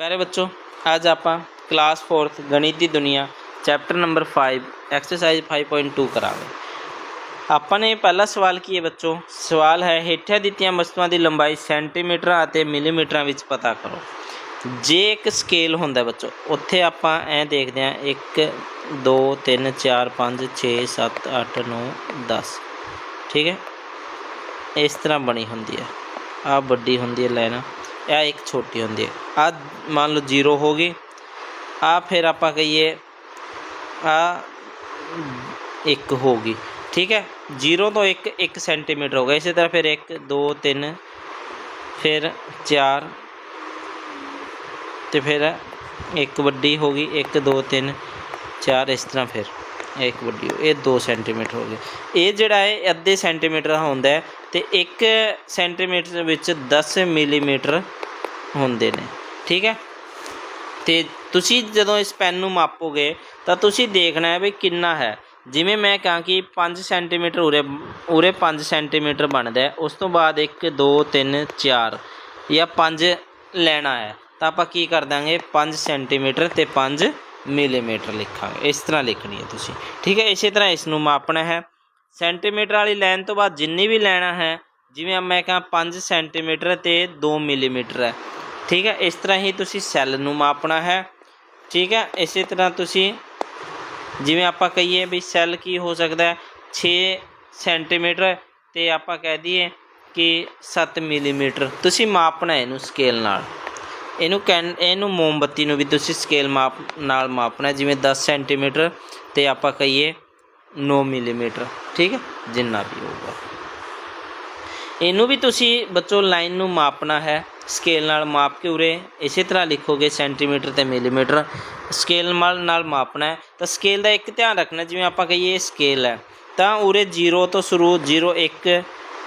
ਪਿਆਰੇ ਬੱਚੋ, ਅੱਜ ਆਪਾਂ ਕਲਾਸ 4th ਗਣਿਤ ਦੀ ਦੁਨੀਆ ਚੈਪਟਰ ਨੰਬਰ 5 ਐਕਸਰਸਾਈਜ਼ 5.2 ਕਰਾਂਗੇ। ਆਪਾਂ ਨੇ ਪਹਿਲਾ ਸਵਾਲ ਕੀ ਹੈ ਬੱਚੋ? ਸਵਾਲ ਹੈ, ਹੇਠਾਂ ਦਿੱਤੀਆਂ ਵਸਤੂਆਂ ਦੀ ਲੰਬਾਈ ਸੈਂਟੀਮੀਟਰਾਂ ਅਤੇ ਮਿਲੀਮੀਟਰਾਂ ਵਿੱਚ ਪਤਾ ਕਰੋ। ਜੇ ਇੱਕ ਸਕੇਲ ਹੁੰਦਾ ਬੱਚੋ, ਉੱਥੇ ਆਪਾਂ ਐ ਦੇਖਦੇ ਹਾਂ 1 2 3 4 5 6 7 8 9 10 ਠੀਕ ਹੈ? ਇਸ ਤਰ੍ਹਾਂ ਬਣੀ ਹੁੰਦੀ ਹੈ। ਆ ਵੱਡੀ ਹੁੰਦੀ ਹੈ ਲਾਈਨ। ਇਹ ਇੱਕ ਛੋਟੀ ਹੁੰਦੀ ਹੈ। ਆ ਮੰਨ ਲਓ 0 ਹੋ ਗਈ। ਆ ਫਿਰ ਆਪਾਂ ਕਹੀਏ ਆ 1 ਹੋ ਗਈ। ਠੀਕ ਹੈ? 0 ਤੋਂ 1 1 ਸੈਂਟੀਮੀਟਰ ਹੋ ਗਿਆ। ਇਸੇ ਤਰ੍ਹਾਂ ਫਿਰ 1 2 3 ਫਿਰ 4 ਤੇ ਫਿਰ ਇੱਕ ਵੱਡੀ ਹੋ ਗਈ। 1 2 3 4 ਇਸ ਤਰ੍ਹਾਂ ਫਿਰ ਇੱਕ ਵੱਡੀ ਇਹ 2 ਸੈਂਟੀਮੀਟਰ ਹੋ ਗਏ। ਇਹ ਜਿਹੜਾ ਹੈ, ਅੱਧੇ ਸੈਂਟੀਮੀਟਰ ਦਾ ਹੁੰਦਾ ਹੈ। ਤੇ 1 ਸੈਂਟੀਮੀਟਰ ਵਿੱਚ 10 ਮਿਲੀਮੀਟਰ ਹੁੰਦੇ ਨੇ। ਠੀਕ ਹੈ? ਤੇ ਤੁਸੀਂ ਜਦੋਂ ਇਸ ਪੈਨ ਨੂੰ ਮਾਪੋਗੇ, ਤਾਂ ਤੁਸੀਂ ਦੇਖਣਾ ਹੈ ਵੀ ਕਿੰਨਾ ਹੈ। ਜਿਵੇਂ ਮੈਂ ਕਹਾਂ ਕਿ 5 ਸੈਂਟੀਮੀਟਰ ਉਰੇ ਉਰੇ 5 ਸੈਂਟੀਮੀਟਰ ਬਣਦਾ ਉਸ ਤੋਂ ਬਾਅਦ 1 2 3 4 ਜਾਂ 5 ਲੈਣਾ ਹੈ। ਤਾਂ ਆਪਾਂ ਕੀ ਕਰ ਦਾਂਗੇ? 5 ਸੈਂਟੀਮੀਟਰ ਤੇ 5 ਮਿਲੀਮੀਟਰ ਲਿਖਾਂਗੇ। ਇਸ ਤਰ੍ਹਾਂ ਲਿਖਣੀ ਹੈ ਤੁਸੀਂ। ਠੀਕ ਹੈ? ਇਸੇ ਤਰ੍ਹਾਂ ਇਸ ਨੂੰ ਮਾਪਣਾ ਹੈ। ਸੈਂਟੀਮੀਟਰ ਵਾਲੀ ਲਾਈਨ ਤੋਂ ਬਾਅਦ ਜਿੰਨੀ ਵੀ ਲੈਣਾ ਹੈ, ਜਿਵੇਂ ਮੈਂ ਕਹਾਂ 5 ਸੈਂਟੀਮੀਟਰ ਤੇ 2 ਮਿਲੀਮੀਟਰ ਹੈ। ਠੀਕ ਹੈ, ਇਸ ਤਰ੍ਹਾਂ ਹੀ ਤੁਸੀਂ ਸੈੱਲ ਨੂੰ ਮਾਪਣਾ ਹੈ। ਠੀਕ ਹੈ, ਇਸੇ ਤਰ੍ਹਾਂ ਤੁਸੀਂ ਜਿਵੇਂ ਆਪਾਂ ਕਹੀਏ ਵੀ ਸੈੱਲ ਕੀ ਹੋ ਸਕਦਾ ਹੈ? 6 ਸੈਂਟੀਮੀਟਰ ਤੇ ਆਪਾਂ ਕਹਿ ਦਈਏ ਕਿ 7 ਮਿਲੀਮੀਟਰ। ਤੁਸੀਂ ਮਾਪਣਾ ਇਹਨੂੰ ਸਕੇਲ ਨਾਲ। ਇਹਨੂੰ ਕੈਨ ਇਹਨੂੰ ਮੋਮਬੱਤੀ ਨੂੰ ਵੀ ਤੁਸੀਂ ਸਕੇਲ ਮਾਪ, ਨਾਲ ਮਾਪਣਾ ਜਿਵੇਂ 10 ਸੈਂਟੀਮੀਟਰ ਤੇ ਆਪਾਂ ਕਹੀਏ 9 ਮਿਲੀਮੀਟਰ। ਠੀਕ ਹੈ, ਜਿੰਨਾ ਵੀ ਹੋਊਗਾ। ਇਹਨੂੰ ਵੀ ਤੁਸੀਂ ਬੱਚੋ ਲਾਈਨ ਨੂੰ ਮਾਪਣਾ ਹੈ। ਸਕੇਲ ਨਾਲ ਮਾਪ ਕੇ ਉਰੇ, ਇਸੇ ਤਰ੍ਹਾਂ ਲਿਖੋਗੇ ਸੈਂਟੀਮੀਟਰ ਤੇ ਮਿਲੀਮੀਟਰ ਸਕੇਲ ਨਾਲ ਨਾਲ ਮਾਪਣਾ ਹੈ। ਤਾਂ ਸਕੇਲ ਦਾ ਇੱਕ ਧਿਆਨ ਰੱਖਣਾ, ਜਿਵੇਂ ਆਪਾਂ ਕਹੀਏ ਸਕੇਲ ਹੈ। ਤਾਂ ਉਰੇ 0 ਤੋਂ ਸ਼ੁਰੂ 0 1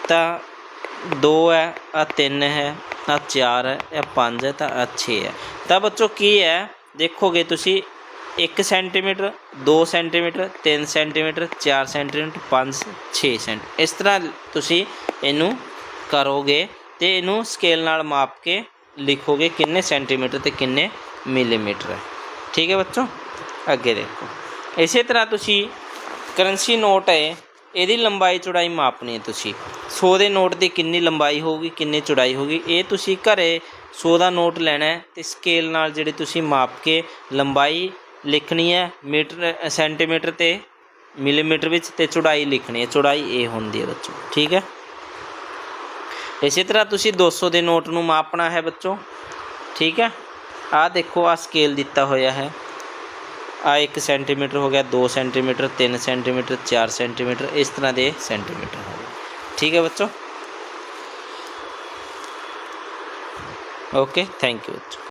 ਤਾਂ 2 ਹੈ ਆ 3 ਹੈ ਆ 4 ਹੈ ਇਹ 5 ਹੈ, ਤਾਂ ਆ 6 ਹੈ। ਤਾਂ ਬੱਚੋ ਕੀ ਹੈ? ਦੇਖੋਗੇ ਤੁਸੀਂ 1 centimetre 2 centimetre 3 centimetre 4 centimetre 5 6 Saint ਇਸ ਤਰ੍ਹਾਂ ਤੁਸੀਂ ਇਹਨੂੰ ਕਰੋਗੇ। ਤੇ ਇਹਨੂੰ ਸਕੇਲ ਨਾਲ ਮਾਪ ਕੇ ਲਿਖੋਗੇ ਕਿੰਨੇ ਸੈਂਟੀਮੀਟਰ ਤੇ ਕਿੰਨੇ ਮਿਲੀਮੀਟਰ ਹੈ। ਠੀਕ ਹੈ ਬੱਚੋ? ਅੱਗੇ ਦੇਖੋ। ਇਸੇ ਤਰ੍ਹਾਂ ਤੁਸੀਂ ਕਰੰਸੀ ਨੋਟ ਹੈ, ਇਹਦੀ ਲੰਬਾਈ ਚੌੜਾਈ ਮਾਪਣੀ ਹੈ ਤੁਸੀਂ। 100 ਦੇ ਨੋਟ ਦੀ ਕਿੰਨੀ ਲੰਬਾਈ ਹੋਊਗੀ, ਕਿੰਨੀ ਚੌੜਾਈ ਹੋਊਗੀ, ਇਹ ਤੁਸੀਂ ਘਰੇ 100 ਦਾ ਨੋਟ ਲੈਣਾ ਹੈ ਤੇ ਸਕੇਲ ਨਾਲ ਜਿਹੜੀ ਤੁਸੀਂ ਮਾਪ ਕੇ ਲੰਬਾਈ ਲਿਖਣੀ ਹੈ, ਮੀਟਰ ਸੈਂਟੀਮੀਟਰ ਤੇ ਮਿਲੀਮੀਟਰ ਵਿੱਚ ਤੇ ਚੌੜਾਈ ਲਿਖਣੀ ਹੈ। ਚੌੜਾਈ ਇਹ ਹੁੰਦੀ ਹੈ ਬੱਚੋ। ਠੀਕ ਹੈ? ਇਸੇ ਤਰ੍ਹਾਂ ਤੁਸੀਂ 200 ਦੇ ਨੋਟ ਨੂੰ ਮਾਪਣਾ ਹੈ ਬੱਚੋ। ਠੀਕ ਹੈ? ਆਹ ਦੇਖੋ ਆ ਸਕੇਲ ਦਿੱਤਾ ਹੋਇਆ ਹੈ। ਆ 1 ਸੈਂਟੀਮੀਟਰ ਹੋ ਗਿਆ 2 ਸੈਂਟੀਮੀਟਰ 3 ਸੈਂਟੀਮੀਟਰ 4 ਸੈਂਟੀਮੀਟਰ ਇਸ ਤਰ੍ਹਾਂ ਦੇ ਸੈਂਟੀਮੀਟਰ ਹੋ ਗਏ। ਠੀਕ ਹੈ ਬੱਚੋ? ਓਕੇ ਥੈਂਕ ਯੂ ਬੱਚੋ।